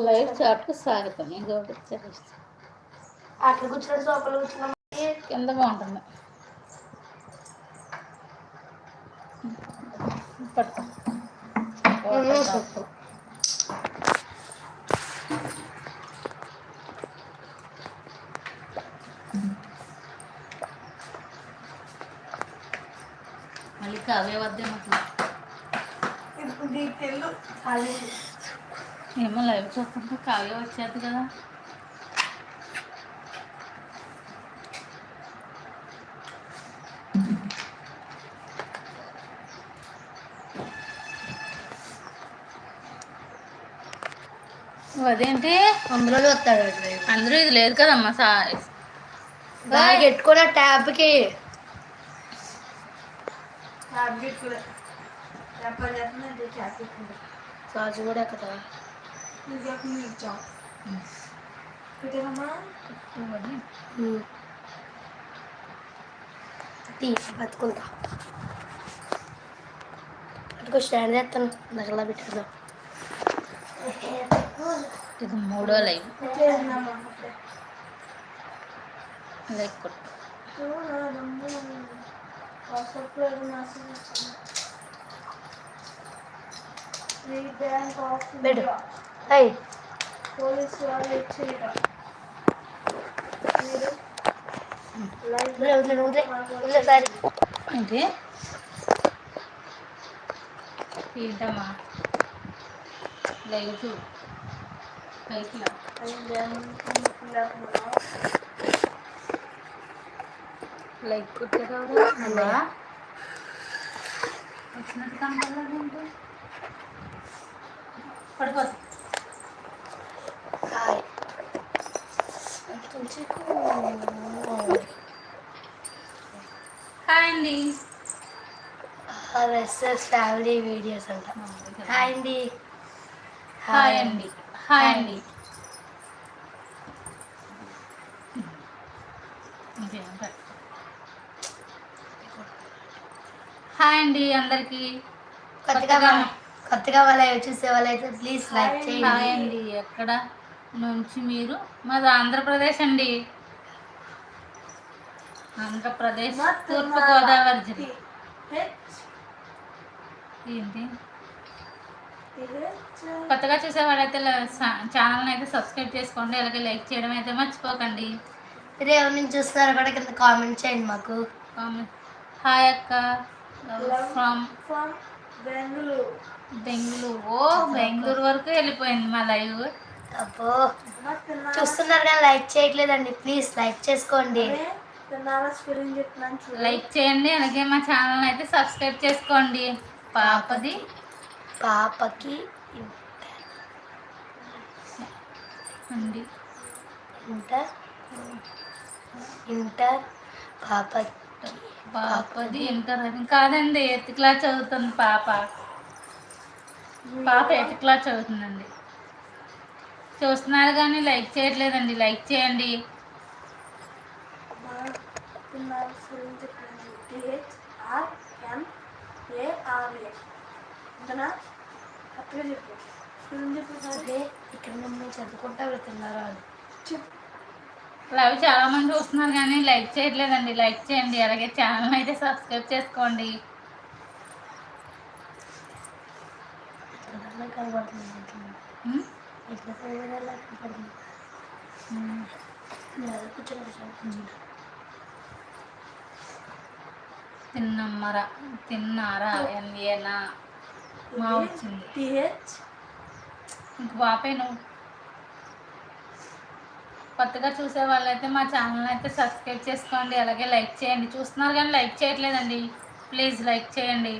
Life చాట్కు స్వాగతం ఇంకొకటి తెలుస్తుంది అట్లా కూర్చున్న సోఫాలో కూర్చున్నాం. కింద బాగుంటుంది. మళ్ళీ కావే వద్దే మాకు. ఏమో లైవ్ చూస్తుంటే కావ్య వచ్చేది కదా. అదేంటి? అందులో వస్తాడు అందరూ ఇది లేదు కదమ్మా సా దానికి పెట్టుకున్న ట్యాబ్కి సాజు కూడా ఎక్కడ తీ బతుకుంటా అటుకో స్టాండ్ చేస్తాను నగలా పెట్టేద్దాం ఇది మూడో లైవ్ లైక్ కొట్టు బెడ్ అయ్యి పోలీసు వాళ్ళు సారీ. ఏంటి? ఏంటమ్మా లైవ్ చూ లైక్ నువ్వా వచ్చినట్టు కనపడలేదు పడిపో హాయ్ అండి. ఎస్ఎస్ ఫ్యామిలీ వీడియోస్ అంట. హాయ్ అండి. హాయ్ అండి. హాయ్ అండి. హాయ్ అండి అందరికి. కొత్తగా కొత్తగా వాళ్ళ చూసే వాళ్ళైతే ప్లీజ్ లైక్ చేయండి. ఎక్కడ? నుంచి మీరు మాది ఆంధ్రప్రదేశ్ అండి. ఆంధ్రప్రదేశ్ తూర్పు గోదావరి జిల్లా. ఏంటి? కొత్తగా చూసే వాళ్ళైతే ఛానల్ని అయితే సబ్స్క్రైబ్ చేసుకోండి అలాగే లైక్ చేయడం అయితే మర్చిపోకండి. మీరు ఎవరి నుంచి చూస్తున్నారో కూడా కింద కామెంట్ చేయండి మాకు. కామెంట్. హాయ్ అక్క. From from Bengaluru. బెంగళూరు. ఓ బెంగళూరు వరకు వెళ్ళిపోయింది మా లైవ్. అబ్బో. చూస్తున్నారు కానీ లైక్ చేయట్లేదండి. ప్లీజ్ లైక్ చేసుకోండి. లైక్ చేయండి అలాగే మా ఛానల్ అయితే సబ్స్క్రైబ్ చేసుకోండి. పాపది. పాపకి అండి. ఇంటర్. ఇంటర్ పాపకి. పాపది ఇంటర్ అని కాదండి ఎయిత్ క్లాస్ చదువుతుంది పాప. పాప ఎయిత్ క్లాస్ చదువుతుందండి. చూస్తున్నారు కానీ లైక్ చేయట్లేదండి. లైక్ చేయండి. లవ్ ఆర్ ఇక్కడ చదువుకుంటా లైవ్ చాలా మంది చూస్తున్నారు కానీ లైక్ చేయట్లేదండి. లైక్ చేయండి. అలాగే ఛానల్ అయితే సబ్స్క్రైబ్ చేసుకోండి. కనబడుతుంది ఇంట్లో. కూర్చొని తిన్నమ్మరా తిన్నారా ఎన్ఏనా మా వచ్చింది. టిహెచ్ ఇంక పాపే నువ్వు. కొత్తగా చూసే వాళ్ళైతే మా ఛానల్ అయితే సబ్స్క్రైబ్ చేసుకోండి అలాగే లైక్ చేయండి. చూస్తున్నారు కానీ లైక్ చేయట్లేదండి. ప్లీజ్ లైక్ చేయండి.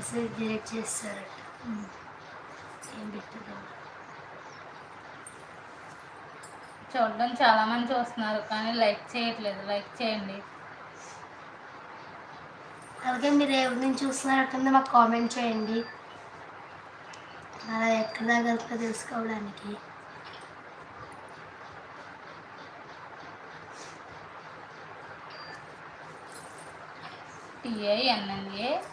మెసేజ్ డిలీట్ చేస్తారట. ఏం పెట్టదు చూడడం చాలా మంది చూస్తున్నారు కానీ లైక్ చేయట్లేదు. లైక్ చేయండి. అలాగే మీరు ఎవరి నుంచి చూస్తున్నారో కింద మాకు కామెంట్ చేయండి. అలా ఎక్కడ దాకా తెలుసుకోవడానికి. టిఐ ఎన్ఎన్ఏ ఏంటి తిన్నారని కాదు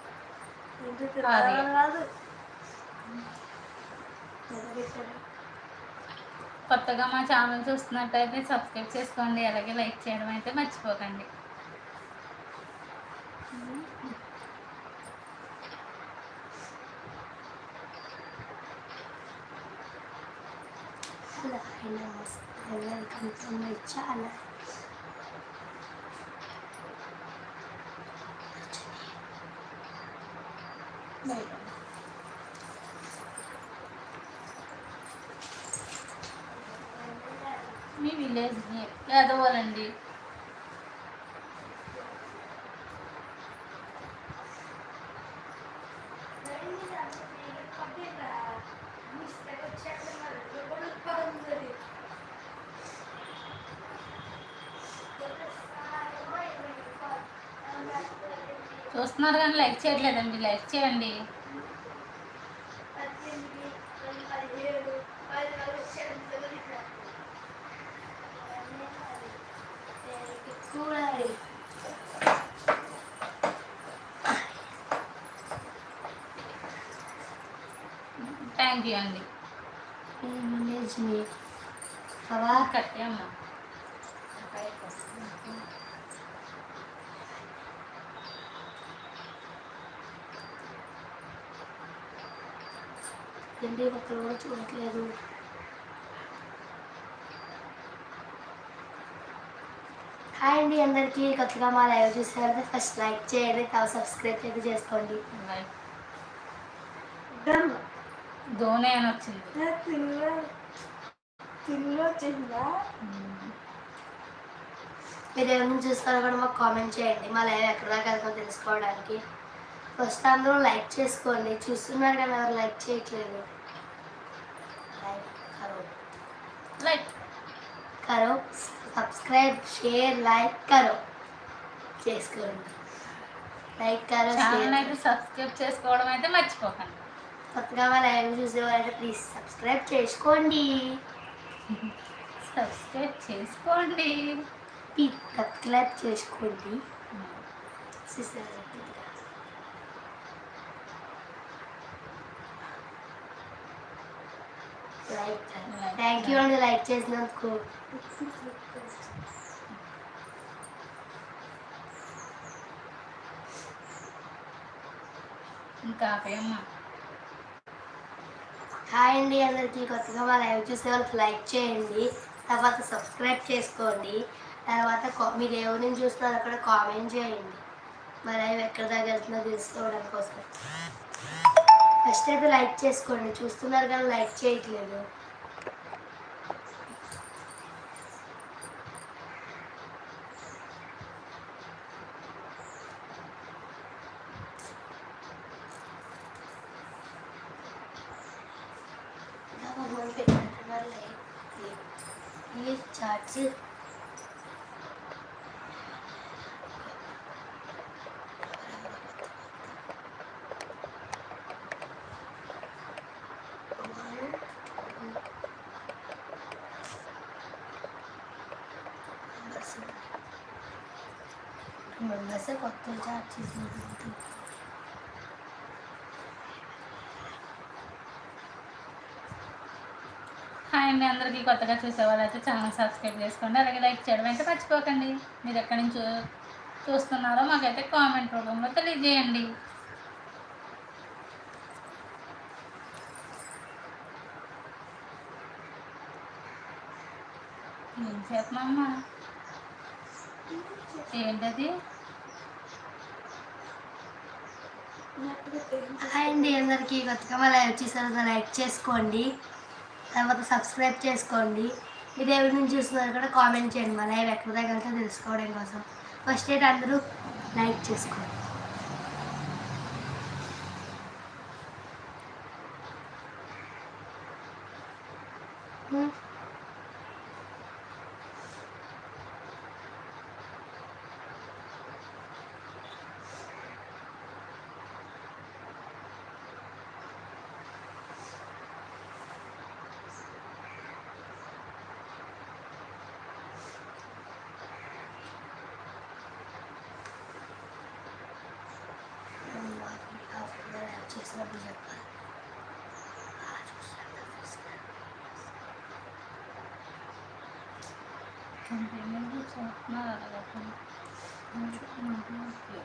ఎలాగెట్టారు కొత్తగా మా ఛానల్ చూస్తున్నట్టయితే సబ్స్క్రైబ్ చేసుకోండి అలాగే లైక్ చేయడం అయితే మర్చిపోకండి. హలో నమస్తే వెల్కమ్ టు మై ఛానల్. మీ విలేజ్ యాదవాలండి చూస్తున్నారు కానీ లైక్ చేయట్లేదండి లైక్ చేయండి. థ్యాంక్ యూ అండి. మీ విలేజ్ని అవా కట్టామ్మా ఏంటి? ఒక్కరు కూడా చూడట్లేదు. హాయ్ అండి అందరికీ. కొత్తగా మా లైవ్ చూసారంటే ఫస్ట్ లైక్ చేయండి తర్వాత సబ్స్క్రైబ్ అయితే చేసుకోండి. ధోని అని వచ్చింది. మీరు ఎవరి నుంచి చూస్తారో కూడా మాకు కామెంట్ చేయండి. మా లైవ్ ఎక్కడ దాకా తెలుసుకోవడానికి. ఫస్ట్ అందరూ లైక్ చేసుకోండి. చూస్తున్నారు కానీ ఎవరు లైక్ చేయట్లేదు. లైక్ కరో. లైక్. కరో సబ్స్క్రైబ్ షేర్ లైక్ కరో. చేసుకోండి. లైక్ కరో ఛానల్ షేర్ అయితే సబ్స్క్రైబ్ చేసుకోవడం అయితే మర్చిపోకండి. కొత్తగా మా లైవ్ చూసేవారంటే ప్లీజ్ సబ్స్క్రైబ్ చేసుకోండి. సబ్స్క్రైబ్ చేసుకోండి. సబ్స్క్రైబ్ చేసుకోండి. చూసారా? లైక్ థ్యాంక్ యూ అండి లైక్ చేసినందుకు. ఇంకా హాయ్ అండి అందరికీ కొత్తగా మా లైవ్ చూసే వాళ్ళకి లైక్ చేయండి తర్వాత సబ్స్క్రైబ్ చేసుకోండి తర్వాత మీరు ఎవరిని చూస్తున్నారో అక్కడ కామెంట్ చేయండి. మా లైవ్ ఎక్కడ దాకా వెళ్తుందో తెలుసుకోవడం కోసం. ఫస్ట్ అయితే లైక్ చేసుకోండి. చూస్తున్నారు కానీ లైక్ చేయట్లేదు. ఈ మెంబర్స్ కొత్త చార్ట్ చేసినట్టు హాయ్ అండి అందరికీ కొత్తగా చూసే అయితే ఛానల్ సబ్స్క్రైబ్ చేసుకోండి అలాగే లైక్ చేయడం అయితే మర్చిపోకండి. మీరు ఎక్కడి నుంచి చూస్తున్నారో మాకైతే కామెంట్ రూపంలో తెలియజేయండి. ఏం చేస్తున్నామ్మా ఏంటది? హాయ్ అండి అందరికీ. కొత్తగా మా లైవ్ చూసారు లైక్ చేసుకోండి. తర్వాత సబ్స్క్రైబ్ చేసుకోండి. మీరు ఎవరి నుంచి చూస్తున్నారు కూడా కామెంట్ చేయండి. మా లైవ్ ఎక్కడ దగ్గర తెలుసుకోవడం కోసం. ఫస్ట్ అయితే అందరూ లైక్ చేసుకోండి. హ్మ్. చూసినప్పుడు చెప్పాలి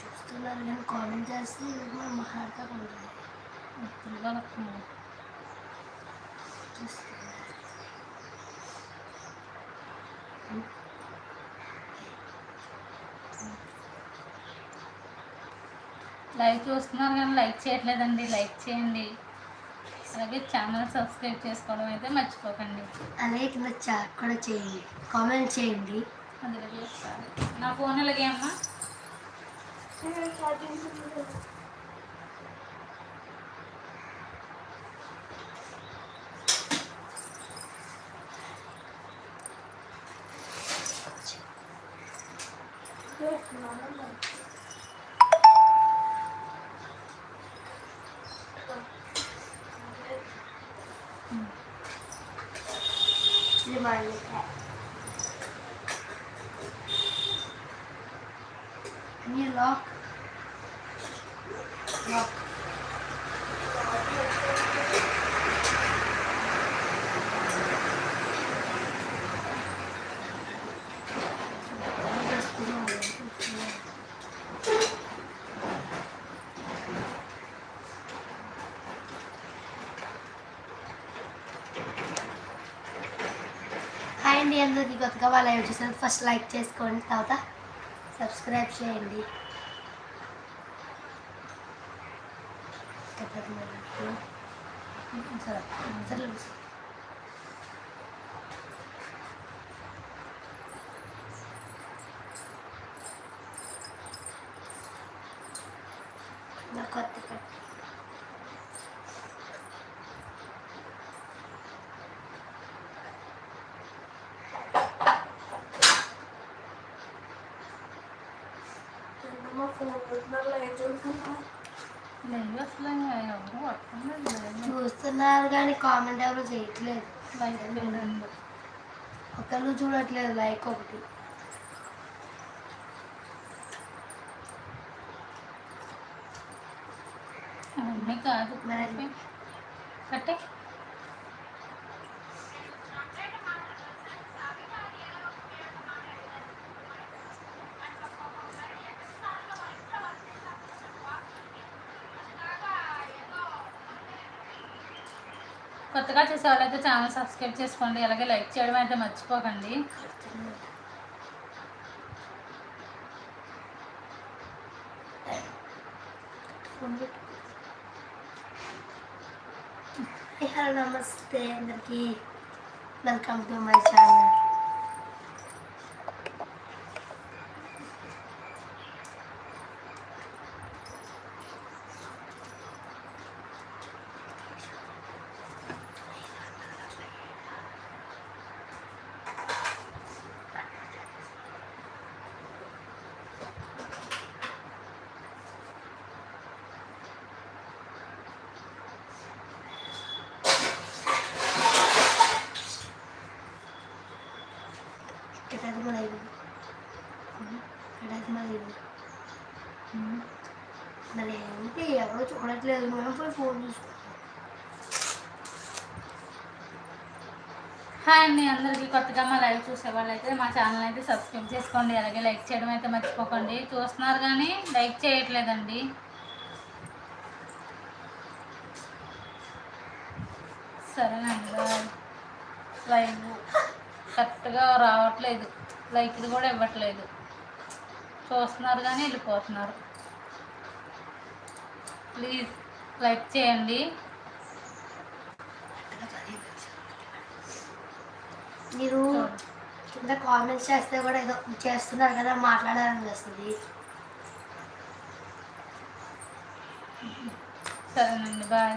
చూస్తున్నారు కానీ కామెంట్ చేస్తే మనం మాట్లాడుతూ ఉంటుంది చూస్తున్నారు లైక్ చూస్తున్నారు కానీ లైక్ చేయట్లేదండి లైక్ చేయండి. అలాగే ఛానల్ సబ్స్క్రైబ్ చేసుకోవడం అయితే మర్చిపోకండి. అలాగే కింద చాట్ కూడా చేయండి కామెంట్ చేయండి. అందులో చూస్తాను నా ఫోన్ ఇలాగే అమ్మా? ఇది మా ఇంటికాయ. And you lock. Lock. Hi అండి అందరికీ కొత్తగా వాళ్ళ చూసారు ఫస్ట్ లైక్ చేసుకోండి తర్వాత సబ్స్క్రైబ్ చేయండి సరే సరే నా కొత్త కట్ ఫోన్ చూస్తున్నారు అసలు ఎవరు కానీ కామెంట్ ఎవరు చేయట్లేదు. ఒకళ్ళు చూడట్లేదు లైక్ ఒకటి. అవన్నీ కాదు. కట్టే. కొత్తగా చూసే వాళ్ళైతే ఛానల్ సబ్స్క్రైబ్ చేసుకోండి. అలాగే లైక్ చేయడం అయితే మర్చిపోకండి. హలో నమస్తే అందరికీ. వెల్కమ్ టు మై ఛానల్ మరి ఎవరో చూడట్లేదు. మేము పోయి ఫోన్ చూసుకుంటాం హాయ్ అండి. అందరికీ కొత్తగా మా లైవ్ చూసే వాళ్ళైతే మా ఛానల్ అయితే సబ్స్క్రైబ్ చేసుకోండి. అలాగే లైక్ చేయడం అయితే మర్చిపోకండి. చూస్తున్నారు కానీ లైక్ చేయట్లేదండి. సరేనండి. లైవ్ కరెక్ట్గా రావట్లేదు. లైక్లు కూడా ఇవ్వట్లేదు. చూస్తున్నారు కానీ వెళ్ళిపోతున్నారు. ప్లీజ్ లైక్ చేయండి. మీరు కింద కామెంట్స్ చేస్తే కూడా ఏదో చేస్తున్నారు కదా మాట్లాడాలని వస్తుంది సరేనండి బాయ్.